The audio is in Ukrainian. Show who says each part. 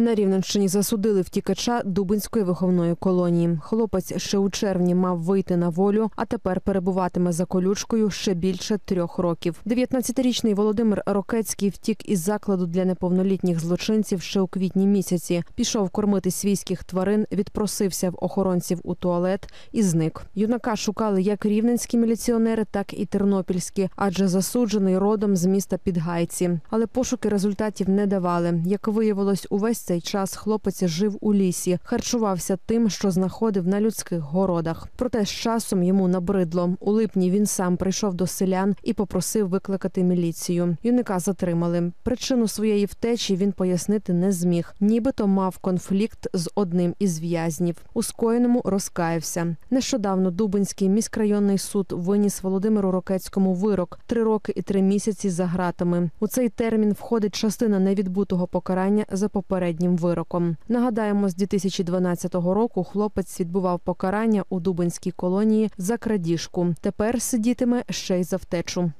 Speaker 1: На Рівненщині засудили втікача Дубинської виховної колонії. Хлопець ще у червні мав вийти на волю, а тепер перебуватиме за колючкою ще більше трьох років. 19-річний Володимир Рокецький втік із закладу для неповнолітніх злочинців ще у квітні місяці. Пішов кормити свійських тварин, відпросився в охоронців у туалет і зник. Юнака шукали як рівненські міліціонери, так і тернопільські, адже засуджений родом з міста Підгайці. Але пошуки результатів не давали. Як виявилось, увесь цей час хлопець жив у лісі, харчувався тим, що знаходив на людських городах. Проте з часом йому набридло. У липні він сам прийшов до селян і попросив викликати міліцію. Юника затримали. Причину своєї втечі він пояснити не зміг, нібито мав конфлікт з одним із в'язнів. У скоєному розкаявся. Нещодавно Дубинський міськрайонний суд виніс Володимиру Рокецькому вирок три роки і три місяці за ґратами. У цей термін входить частина невідбутого покарання за попереднім вироком. Нагадаємо, з 2012 року хлопець відбував покарання у Дубинській колонії за крадіжку. Тепер сидітиме ще й за втечу.